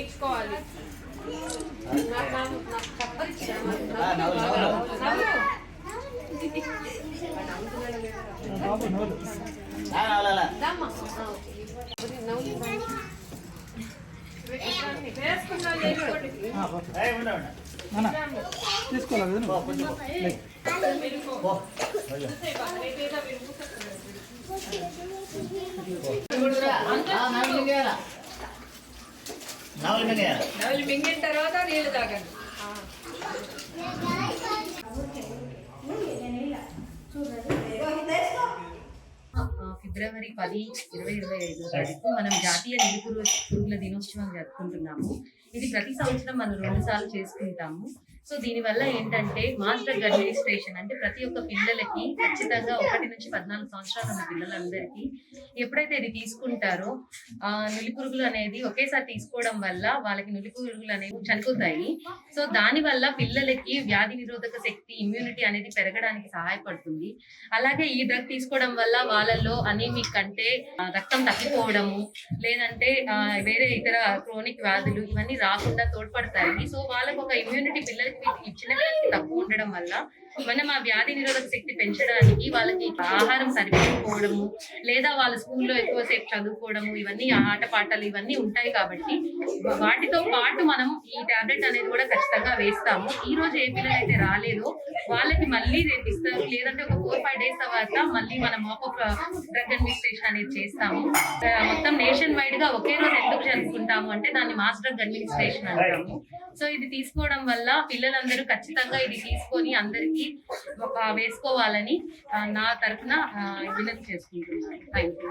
చేయించుకోవాలి తీసుకోవాలి నవలి మింగిన తర్వాత నీళ్ళు తాగండి. ఫిబ్రవరి పది ఇరవై ఇరవై ఐదో తారీఖు మనం జాతీయ నిలుపురు పురుగుల దినోత్సవం జరుపుకుంటున్నాము. ఇది ప్రతి సంవత్సరం మనం రెండు సార్లు చేసుకుంటాము. సో దీనివల్ల ఏంటంటే మాస్టర్ అడ్మినిస్ట్రేషన్ అంటే ప్రతి ఒక్క పిల్లలకి ఖచ్చితంగా ఒకటి నుంచి పద్నాలుగు సంవత్సరాలు ఉన్న పిల్లలందరికీ ఎప్పుడైతే ఇది తీసుకుంటారో నులిపురుగులు అనేది ఒకేసారి తీసుకోవడం వల్ల వాళ్ళకి నులిపురుగులు అనేవి చనిపోతాయి. సో దాని వల్ల పిల్లలకి వ్యాధి నిరోధక శక్తి ఇమ్యూనిటీ అనేది పెరగడానికి సహాయపడుతుంది. అలాగే ఈ డ్రగ్ తీసుకోవడం వల్ల వాళ్ళలో అనేమి అంటే రక్తం తగ్గిపోవడము లేదంటే వేరే ఇతర క్రోనిక్ వ్యాధులు ఇవన్నీ రాకుండా తోడ్పడతాయి. సో వాళ్ళకు ఒక ఇమ్యూనిటీ పిల్లలకి ఈ చిన్న పిల్లలకి తక్కువ ఉండడం వల్ల మనం ఆ వ్యాధి నిరోధక శక్తి పెంచడానికి వాళ్ళకి ఆహారం సరిపోకపోవడము లేదా వాళ్ళ స్కూల్లో ఎక్కువసేపు చదువుకోవడము ఇవన్నీ ఆట పాటలు ఇవన్నీ ఉంటాయి కాబట్టి వాటితో పాటు మనం ఈ టాబ్లెట్ అనేది కూడా ఖచ్చితంగా వేస్తాము. ఈ రోజు ఏ పిల్లలైతే రాలేదో వాళ్ళకి మళ్ళీ రేపు ఇస్తారు లేదంటే ఒక ఫోర్ ఫైవ్ డేస్ తర్వాత మళ్ళీ మనం మాపప్ డ్రగ్ అడ్మినిస్ట్రేషన్ అనేది చేస్తాము. మొత్తం నేషన్ వైడ్గా ఒకే రోజు ఎందుకు జరుపుకుంటాము అంటే దాన్ని మాస్ డ్రగ్ అడ్మినిస్ట్రేషన్ అంటాము. సో ఇది తీసుకోవడం వల్ల పిల్లలందరూ ఖచ్చితంగా ఇది తీసుకొని అందరికీ ఒక వేసుకోవాలని నా తరఫున విన్నతి చేసుకుంటున్నాను. Thank you